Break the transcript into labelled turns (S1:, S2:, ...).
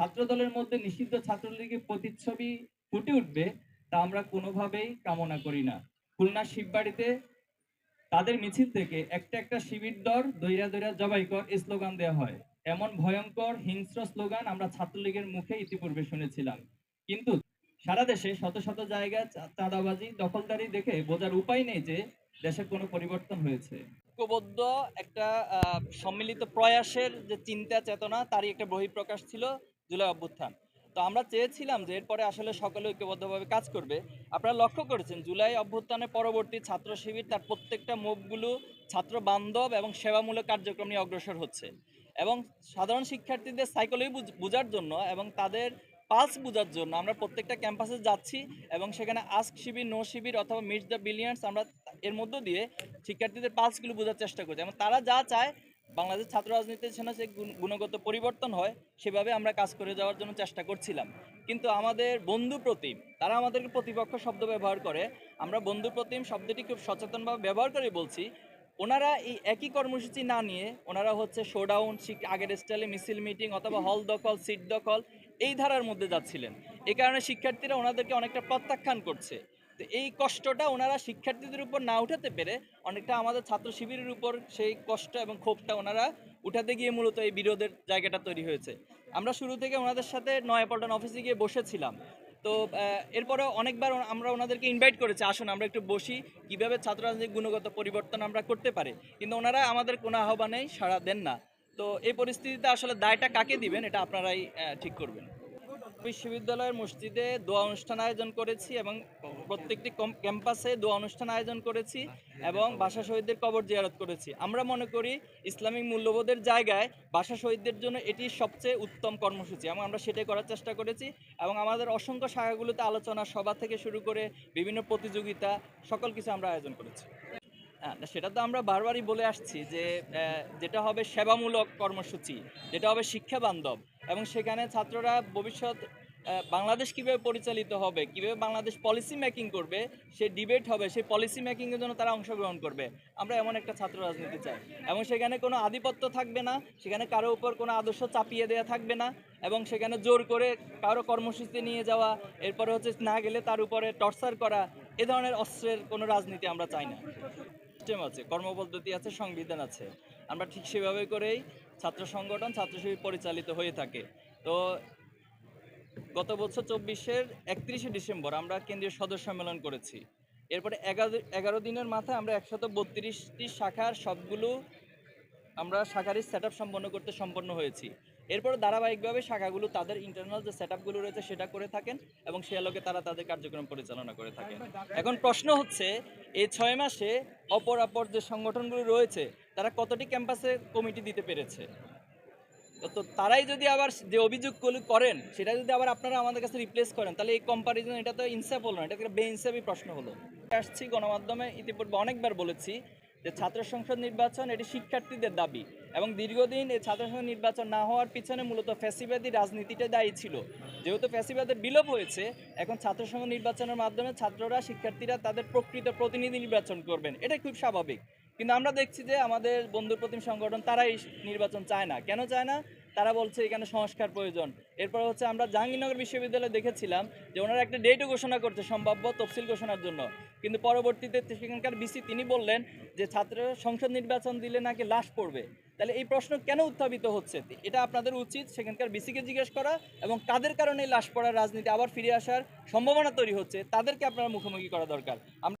S1: ছাত্র দলের মধ্যে নিষিদ্ধ ছাত্রলীগের প্রতিচ্ছবি ফুটে উঠবে তা আমরা কোনোভাবেই কামনা করি না। খুলনা শিববাড়িতে তাদের মিছিল থেকে একটা একটা শিবির দর দৈরা দৈরা জবাই কর স্লোগান দেওয়া হয়। এমন ভয়ঙ্কর হিংস্র স্লোগান আমরা ছাত্রলীগের মুখে ইতিপূর্বে শুনেছিলাম। কিন্তু সারা দেশে শত শত জায়গায় চা- চাঁদাবাজি, দখলদারি দেখে বোঝার উপায় নেই যে দেশে কোনো পরিবর্তন হয়েছে। ঐক্যবদ্ধ একটা সম্মিলিত প্রয়াসের যে চিন্তা চেতনা তারই একটা বহিঃপ্রকাশ ছিল। জুলাই অভ্যুত্থান। তো আমরা চেয়েছিলাম যে এরপরে আসলে সকলে ঐক্যবদ্ধভাবে কাজ করবে। আপনারা লক্ষ্য করেছেন, জুলাই অভ্যুত্থানের পরবর্তী ছাত্র শিবির তার প্রত্যেকটা মুভগুলো ছাত্র বান্ধব এবং সেবামূলক কার্যক্রম নিয়ে অগ্রসর হচ্ছে। এবং সাধারণ শিক্ষার্থীদের সাইকোলজি বোঝার জন্য এবং তাদের পালস বোঝার জন্য আমরা প্রত্যেকটা ক্যাম্পাসে যাচ্ছি এবং সেখানে আস্ক শিবির, নো শিবির অথবা মিট দ্য বিলিয়ন্স আমরা এর মধ্য দিয়ে শিক্ষার্থীদের পালসগুলো বোঝার চেষ্টা করছি। এবং তারা যা চায় বাংলাদেশ ছাত্র রাজনীতির জন্য যে গুণ- গুণগত পরিবর্তন হয়, সেভাবে আমরা কাজ করে যাওয়ার জন্য চেষ্টা করছিলাম। কিন্তু আমাদের বন্ধু প্রতিম, তারা আমাদেরকে প্রতিপক্ষ শব্দ ব্যবহার করে। আমরা বন্ধু প্রতিম শব্দটি খুব সচেতনভাবে ব্যবহার করে বলছি। ওনারা এই একই কর্মসূচি না নিয়ে, ওনারা হচ্ছে শোডাউন আগের স্টাইলে মিছিল মিটিং অথবা হল দখল সিট দখল, এই ধারার মধ্যে যাচ্ছিলেন। এই কারণে শিক্ষার্থীরা ওনাদেরকে অনেকটা প্রত্যাখ্যান করছে। তো এই কষ্টটা ওনারা শিক্ষার্থীদের উপর না উঠাতে পেরে অনেকটা আমাদের ছাত্র শিবিরের উপর সেই কষ্ট এবং ক্ষোভটা ওনারা উঠাতে গিয়ে মূলত এই বিরোধের জায়গাটা তৈরি হয়েছে। আমরা শুরু থেকে ওনাদের সাথে নয়াপল্টন অফিসে গিয়ে বসেছিলাম। তো এরপরে অনেকবার আমরা ওনাদেরকে ইনভাইট করেছি, আসুন আমরা একটু বসি, কীভাবে ছাত্র রাজনীতির গুণগত পরিবর্তন আমরা করতে পারি? কিন্তু ওনারা আমাদের কোনো আহ্বানেই সাড়া দেন না। তো এই পরিস্থিতিতে আসলে দায়টা কাকে দিবেন, এটা আপনারাই ঠিক করবেন। বিশ্ববিদ্যালয়ের মসজিদে দোয়া অনুষ্ঠান আয়োজন করেছি এবং প্রত্যেকটি ক্যাম্পাসে দোয়া অনুষ্ঠান আয়োজন করেছি এবং ভাষা শহীদদের কবর জিয়ারত করেছি। আমরা মনে করি ইসলামিক মূল্যবোধের জায়গায় ভাষা শহীদদের জন্য এটি সবচেয়ে উত্তম কর্মসূচি এবং আমরা সেটাই করার চেষ্টা করেছি এবং আমাদের অসংখ্য শাখাগুলোতে আলোচনা সভা থেকে শুরু করে বিভিন্ন প্রতিযোগিতা সকল কিছু আমরা আয়োজন করেছি। সেটা তো আমরা বারবারই বলে আসছি যে যেটা হবে সেবামূলক কর্মসূচি, যেটা হবে শিক্ষা বান্ধব এবং সেখানে ছাত্ররা ভবিষ্যৎ বাংলাদেশ কীভাবে পরিচালিত হবে, কীভাবে বাংলাদেশ পলিসি মেকিং করবে, সে ডিবেট হবে, সেই পলিসি মেকিংয়ের জন্য তারা অংশগ্রহণ করবে। আমরা এমন একটা ছাত্র রাজনীতি চাই। এবং সেখানে কোনো আধিপত্য থাকবে না, সেখানে কারও উপর কোনো আদর্শ চাপিয়ে দেওয়া থাকবে না এবং সেখানে জোর করে কারও কর্মসূচিতে নিয়ে যাওয়া, এরপরে হচ্ছে না গেলে তার উপরে টর্চার করা, এ ধরনের অস্ত্রের কোনো রাজনীতি আমরা চাই না। সিস্টেম আছে, কর্মপদ্ধতি আছে, সংবিধান আছে। আমরা ঠিক সেভাবে করেই ছাত্র সংগঠন ছাত্র শিবির পরিচালিত হয়ে থাকে। তো গত বছর চব্বিশের একত্রিশে ডিসেম্বর আমরা কেন্দ্রীয় সদস্য সম্মেলন করেছি। এরপরে এগারো এগারো দিনের মাথায় আমরা একশত বত্রিশটি শাখার সবগুলো আমরা শাখারই সেট সম্পন্ন করতে সম্পন্ন হয়েছি। এরপরে ধারাবাহিকভাবে শাখাগুলো তাদের ইন্টারনাল যে সেট রয়েছে সেটা করে থাকেন এবং সে আলোকে তারা তাদের কার্যক্রম পরিচালনা করে থাকেন। এখন প্রশ্ন হচ্ছে, এই ছয় মাসে অপর অপর যে সংগঠনগুলো রয়েছে, তারা কতটি ক্যাম্পাসে কমিটি দিতে পেরেছে? তো- তারাই যদি আবার যে অভিযোগগুলো করেন, সেটা যদি আবার আপনারা আমাদের কাছে রিপ্লেস করেন, তাহলে এই কম্পারিজন এটা তো ইনসাফ হলো না, এটা একটা বেইনসাফই প্রশ্ন হলো। আসছি গণমাধ্যমে, ইতিপূর্বে অনেকবার বলেছি যে ছাত্র সংসদ নির্বাচন, এটি শিক্ষার্থীদের দাবি। এবং দীর্ঘদিন এই ছাত্র সংসদ নির্বাচন না হওয়ার পিছনে মূলত ফ্যাসিবাদী রাজনীতিটা দায়ী ছিল। যেহেতু ফ্যাসিবাদের বিলোপ হয়েছে, এখন ছাত্রসংঘ নির্বাচনের মাধ্যমে ছাত্ররা, শিক্ষার্থীরা তাদের প্রকৃত প্রতিনিধি নির্বাচন করবেন। এটা খুব স্বাভাবিক। কিন্তু আমরা দেখছি যে আমাদের বন্ধু প্রতিম সংগঠন, তারাই নির্বাচন চায় না। কেন চায় না? তারা বলছে এখানে সংস্কার প্রয়োজন। এরপর হচ্ছে আমরা জাহাঙ্গীরনগর বিশ্ববিদ্যালয়ে দেখেছিলাম যে ওনারা একটা ডেটও ঘোষণা করছে সম্ভাব্য তফসিল ঘোষণার জন্য। কিন্তু পরবর্তীতে সেখানকার বিসি তিনি বললেন যে ছাত্র সংসদ নির্বাচন দিলে নাকি লাশ পড়বে। তাহলে এই প্রশ্ন কেন উত্থাপিত হচ্ছে? এটা আপনাদের উচিত সেখানকার বিসিকে জিজ্ঞেস করা এবং কাদের কারণে লাশ পড়ার রাজনীতি আবার ফিরে আসার সম্ভাবনা তৈরি হচ্ছে। তাদেরকে আপনারা মুখোমুখি করা দরকার।